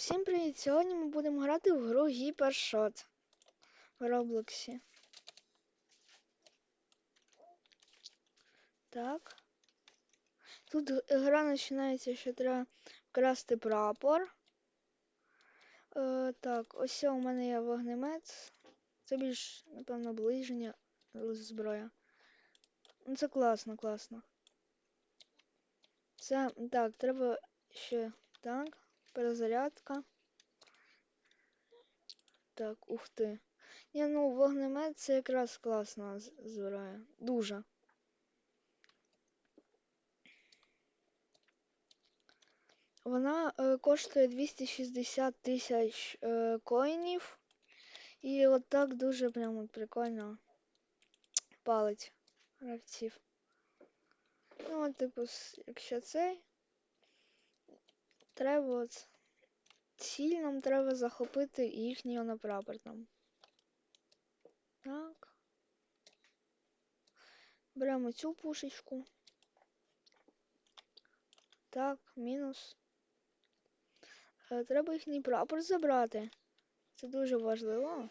Всім привіт! Сьогодні ми будемо грати в гру Гіпершот в Роблоксі. Так. Тут гра починається, що треба вкрасти прапор. Е, так, ось у мене є вогнемет. Це більш, напевно, ближня зброя. Ну, це класно, класно. Це так, треба ще так, перезарядка. Так, ух ти. Ні, ну вогнемет це якраз класна з- зброя. Дуже. Вона е, коштує 260 тисяч е, коїнів. І от так дуже прям прикольно палить гравців. Ну, от, типу, якщо цей. Треба от. Ціль нам треба захопити їхній на прапор там. Так. Беремо цю пушечку. Так, мінус. Е, Треба їхній прапор забрати. Це дуже важливо.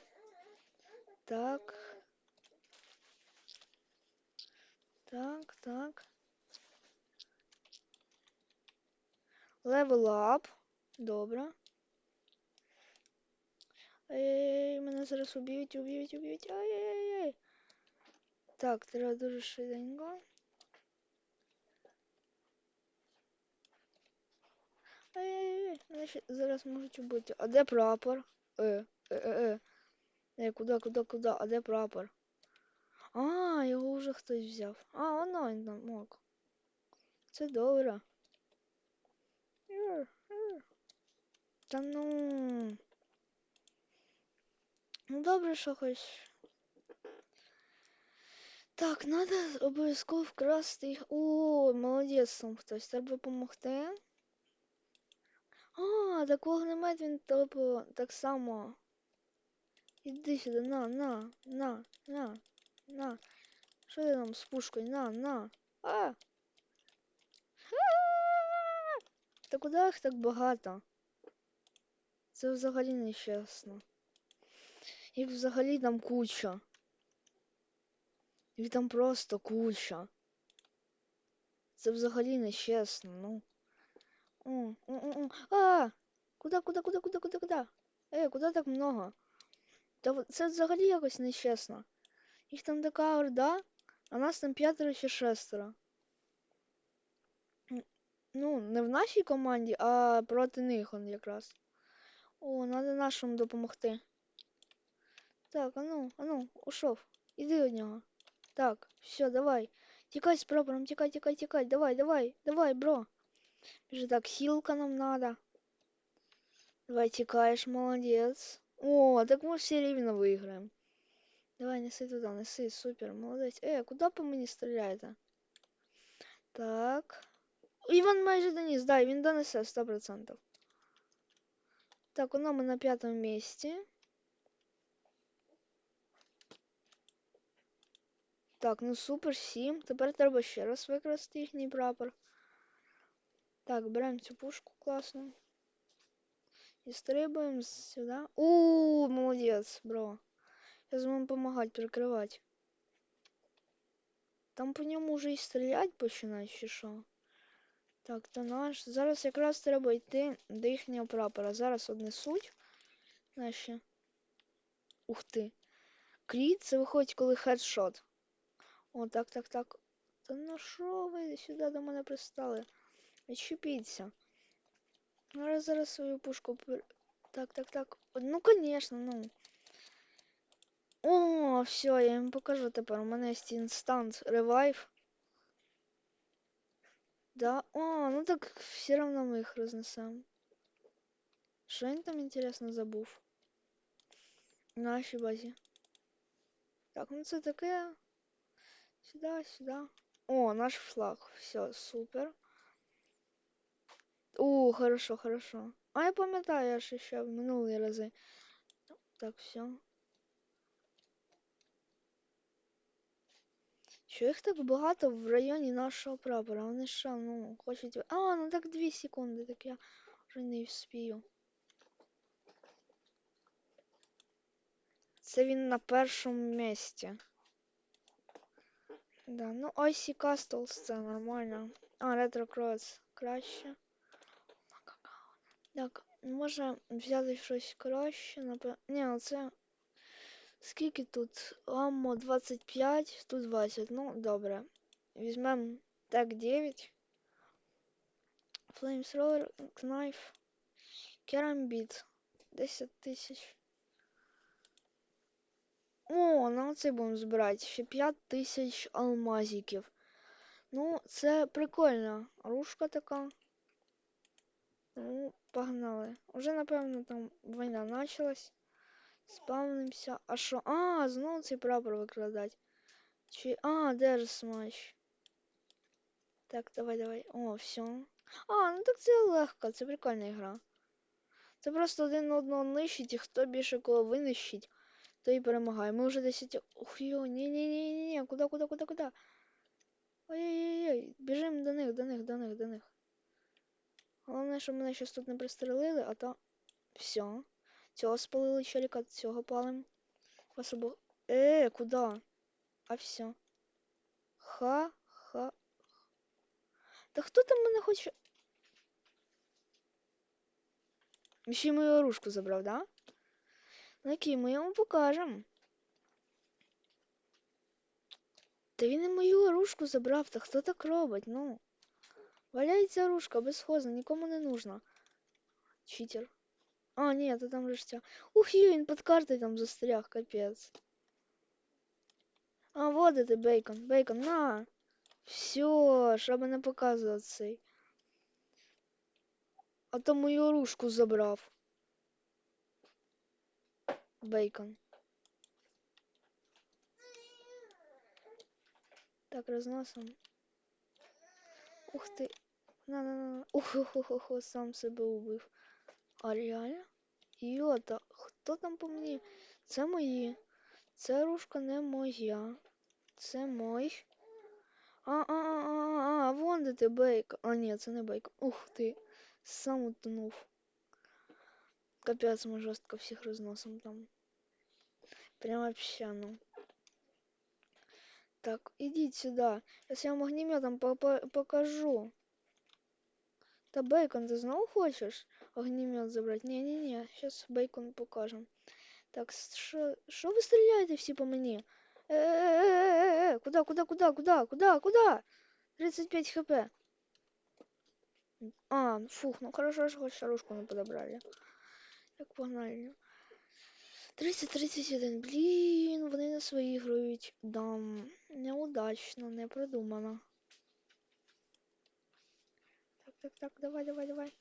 Так. Так, так. Level up. Добре. Ей, мене зараз уб'ють, уб'ють, уб'ють. Ай-яй-яй. Так, треба дуже швиденько. Ай-яй-яй, мене ще зараз можуть убити. А де прапор? Е, е, е, е. Е, куди, куди, куди? А де прапор? А, його вже хтось взяв. А, воно там мог. Це добре. Та ну. Ну добре, що хоч. Так, надо обов'язково вкрасти їх. О, молодець там хтось. Треба допомогти. А, так вогнемет він тобто так само. Іди сюди, на, на, на, на, на. Що ти там з пушкою? На, на. А! Та куди їх так багато? Це взагалі нечесно. Їх взагалі там куча. Їх там просто куча. Це взагалі нечесно, ну. О, о, о, о. А! Куда, куда, куда, куда, куда, куда? Е, куди так много? Та це взагалі якось нечесно. Їх там така орда, а нас там п'ятеро чи шестеро. Ну, не в нашій команді, а проти них он якраз. О, треба нашим допомогти. Так, а ну, а ну, ушов. Іди від нього. Так, все, давай. Тікай з прапором, тікай, тікай, тікай. Давай, давай, давай, бро. Вже так, хілка нам надо. Давай, тікаєш, молодець. О, так ми всі рівно виграємо. Давай, неси туди, неси, супер, молодець. Е, куди по мені стріляєте? Так. Іван майже доніс, да, він донесе 100%. Так, воно ми на п'ятому місці. Так, ну супер, 7. Тепер треба ще раз використати їхній прапор. Так, беремо цю пушку класну. І стрибаємо сюди. У, молодець, бро. Я вам допомагати, прикривати. Там по ньому вже і стріляти починають, чи що? Так, то наш. Зараз якраз треба йти до їхнього прапора. Зараз однесуть. Наші. Ух ти. Кріт, це виходить, коли хедшот. О, так, так, так. Та ну що ви сюди до мене пристали? Відчепіться. Зараз зараз свою пушку. Так, так, так. Ну, конечно, ну. О, все, я їм покажу тепер. У мене є інстант ревайв. Да? О, ну так все равно ми їх рознесемо. Що він там інтересно забув? В нашій базі. Так, ну це таке. Сюда, сюда. О, наш флаг. Все, супер. О, хорошо, хорошо. А я пам'ятаю, я ж ще в минулі рази. Так, все. Що їх так багато в районі нашого прапора. Вони що, ну, хочуть... А, ну так 2 секунди, так я вже не вспію. Це він на першому місці. Да, ну IC Castles це нормально. А, Retro Cross краще. Так, може взяти щось краще, напевно. Ні, це... Скільки тут? Аммо 25, тут 20. Ну, добре. Візьмемо так 9. Flamethrower, Knife. Керамбіт. 10 тисяч. О, на оце будемо збирати. Ще 5 тисяч алмазиків. Ну, це прикольно. Рушка така. Ну, погнали. Уже, напевно, там війна началась. Спавнимося. А що? А, знову цей прапор викладати. Чи... А, держ смач. Так, давай, давай. О, все. А, ну так це легко, це прикольна гра. Це просто один одного нищить, і хто більше кого винищить, той і перемагає. Ми вже 10... Ух, йо, ні-ні-ні-ні, куди, куди, куди, куди? Ой-ой-ой, біжимо до них, до них, до них, до них. Головне, щоб мене щось тут не пристрелили, а то... Все. Цього спалили челіка, цього палим. Вас обох... Е, куди? А все. Ха-ха. Та хто там мене хоче... Ще мою оружку забрав, да? Ну окей, ми йому покажемо. Та він і мою оружку забрав, та хто так робить, ну? Валяється оружка, безхозна, нікому не нужна. Читер. А, ні, то там же ж ця. Ух, ю, він під картою там застряг, капець. А, вот это бейкон, бейкон, на. Все, щоб не показувати цей. А то мою оружку забрав. Бейкон. Так, розносом. Ух ти. На на на. Ух, ух, ух, ух, ух, сам себе убив. А реально? Йота, хто там по мені? Це мої. Це ружка не моя. Це мой. А, а, а, а, а, вон де ти бейк. А, ні, це не бейк. Ух ти. Сам утонув. Капець, ми жорстко всіх розносом там. Прям вообще, ну. Так, идите сюда. Сейчас я вам огнеметом по -по покажу. Та бейкон, ты снова хочешь огнемет забрать? Не-не-не, сейчас бейкон покажем. Так, что вы стреляете все по мне? Э-э-э-э-э, куда, куда, куда, куда, куда, куда? 35 хп. А, фух, ну хорошо, что хоть шарушку мы подобрали. Так, погнали. 30-31. Блін, вони нас виіграють. Дам. Неудачно, не продумано. Так, так, так, давай, давай, давай.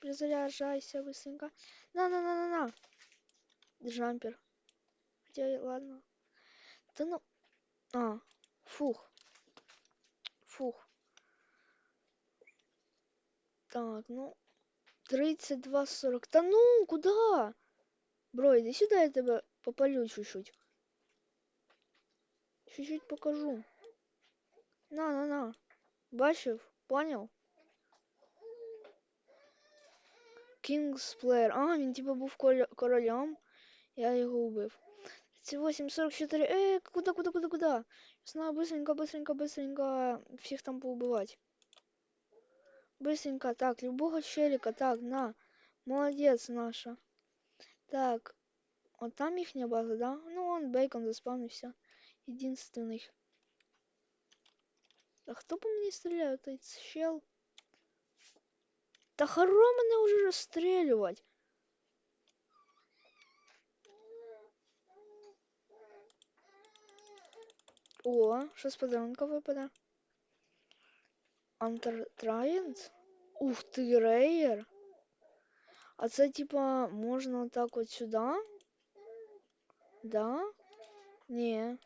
Призаряжайся быстренько. На, на, на, на, на. Джампер. Хотя, ладно. Да ну. А, фух. Фух. Так, ну. 32-40. Да ну, куда? Бро, иди сюда, я тебя попалю чуть-чуть. Чуть-чуть покажу. На, на, на. Бачив? Понял? Кінгсплеєр. А, він типа був королем. Я його убив. 38, 44. Эй, куда, куда, куда, куда? Снова быстренько, быстренько, быстренько всех там поубивать. Быстренько, так, любого челика, так, на. Молодец наша. Так, от там їхня база, да? Ну, он бейкон заспавнився. Единственный. А хто по мені стріляє? Той чел? Та хоро мене уже розстрілювати. О, що з подарунка випаде? Антертрайент? Ух ти, рейер. А це типа можна так от сюди? Да? Не.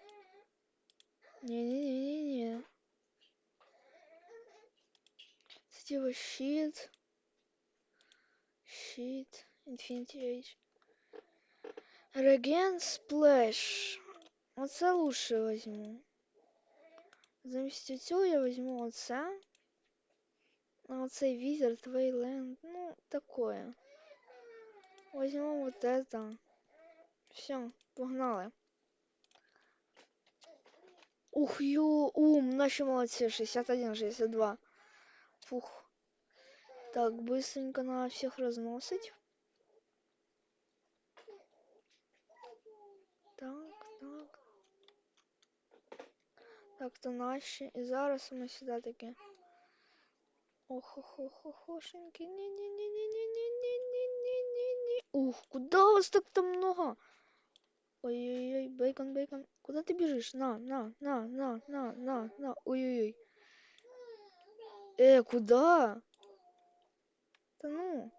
Не-не-не-не-не. Це типа щит. Щит. Infinity Age. Regen Splash. Оце лучше возьму. Замість цього я возьму оце. А оцей Wizard Wayland. Ну, такое. Возьмем вот это. Все, погнали. Ух, ё, ум, наші молодці, 61, 62. Фух. Так, быстренько надо всех разносить. Так, так. Так, то наші. І зараз ми сюди таки. Ох-охо-хо-хошеньки. Ні-ні-ні-ні-ні-ні-ні-ні-ні-ні. Ух, куда вас так там много? Ой-ой-ой, бейкон, бейкон. Куда ты бежишь? На, на, на, на, на, на, на. Ой-ой-ой. Э, куда? Да ну.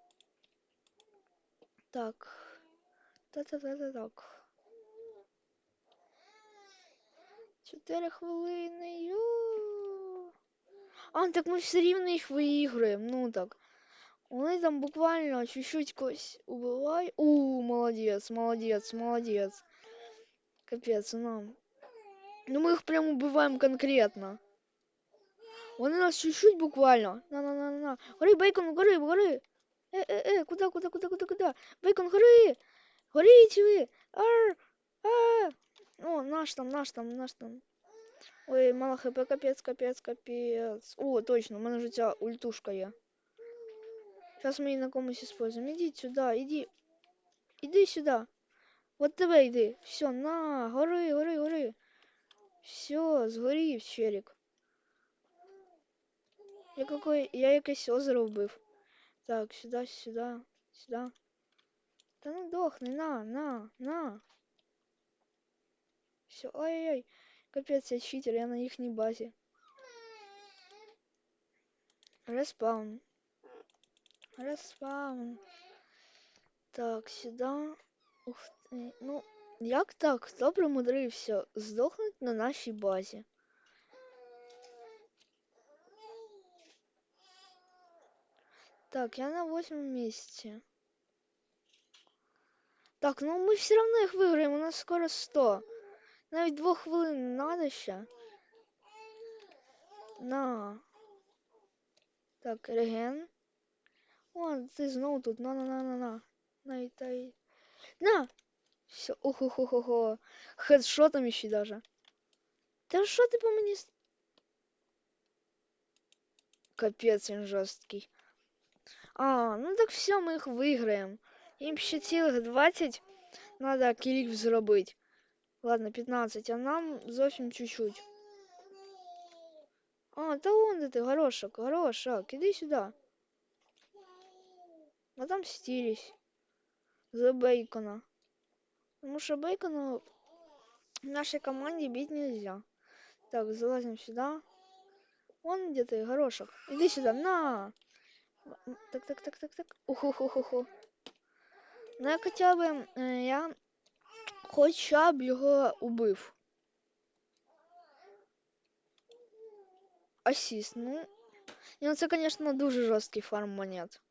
Так. Та-та-та-та так. Чотири хвилини. Ю. А, так ми все рівно їх виіграємо. Ну так. Вони там буквально чуть-чуть когось убивають. У, молодець, молодець, молодець. Капець, ну. Ну ми їх прям убиваємо конкретно. Вони нас чуть-чуть буквально. На-на-на-на. Гори, бейкон, гори, гори. Э-э-э, куда, куда, куда, куда, куда? Бейкон, гори! Горіть ви! Ар! А! О, наш там, наш там, наш там. Ой, мало хп, капец, капец, капец. О, точно, у мене вже ця ультушка є. Сейчас мы її на комусь используем. Ідіть сюди, іди. Іди сюди. Вот тебе йди. Все, на, гори, гори, гори. Все, згорів, челік. Я какой, я якесь озеро вбив. Так, сюди, сюди, сюди. Та ну дохни, на, на, на. Все, ой-ой-ой. Капец, я читер, я на їхній базі. Респаун. Респаун. Так, сюди. Ух ти. Ну, як так? Хто примудрився здохнути на нашій базі? Так, я на восьмом місці. Так, ну ми все равно їх виграємо, у нас скоро 100. Навіть двох хвилин надо ще. На. Так, реген. О, ти знову тут. На, на, на, на, на. На, та й. На! Все, охо-хо-хо-хо. Хедшотом ще даже. Та що ти по мені... Капець він жорсткий. А, ну так все, ми їх виграємо. Їм ще цілих 20 надо кілів зробити. Ладно, 15, а нам зовсім чуть-чуть. А, та вон де ти, горошок, горошок, іди сюди. Отомстились. За Бейкона. Потому что Бейкона в нашей команде бить нельзя. Так, залазим сюда. Вон где ты, горошек. Иди сюда, на! Так, так, так, так, так. Уху-ху-ху-ху. Ну я хоча б, е, я хоча б його убив. Асіст, ну. Ні, ну це, звісно, дуже жорсткий фарм монет.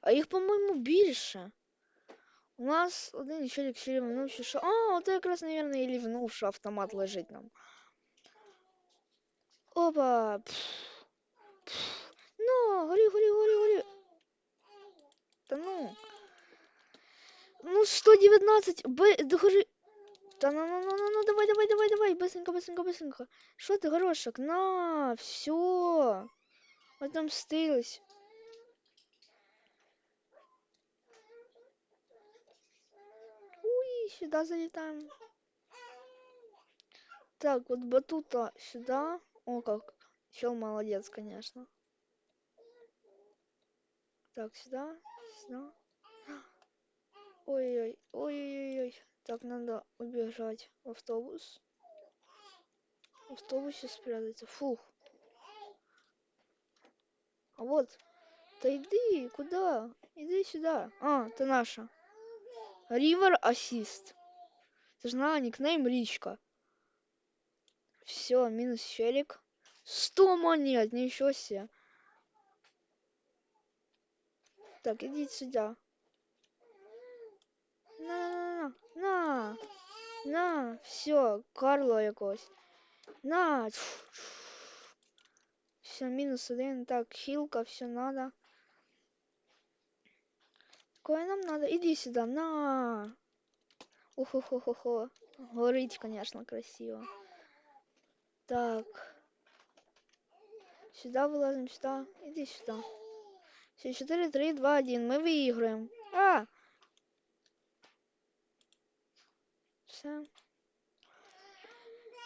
А їх, по-моєму, більше. У нас один челік ще лівнув, чи що. А, ото якраз, мабуть, і лівнув, що автомат лежить нам. Опа! Пф, пф. Ну, горі, горі, горі, горі. Та ну. Ну, 119, б, догори. Та ну, ну, ну, ну, ну, давай, давай, давай, давай, быстренько, быстренько, быстренько. Що ти, горошок? На, все. Отомстились. Уй, сюда залетаем. Так, вот батута сюда. О, как. Чел молодец, конечно. Так, сюда, сюда. Ой-ой, ой-ой-ой. Так, надо убежать в автобус. В автобусе спрятаться. Фух. А вот. Да иди, куда? Иди сюда. А, ты наша. Ривер Ассист. Ты же на никнейм Ричка. Все, минус челик. 100 монет, ничего себе. Так, идите сюда. На, на, на, все, Карло якось. На. Все, минус один. Так, хилка, все надо. Какое нам надо? Иди сюда, на. Ухо-хо-хо-хо. Горить, конечно, красиво. Так. Сюда вылазим, сюда. Иди сюда. Все, 4, 3, 2, 1. Мы выиграем. А! Все.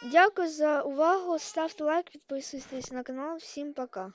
Дякую за увагу. Ставте лайк, підписуйтесь на канал. Всім пока.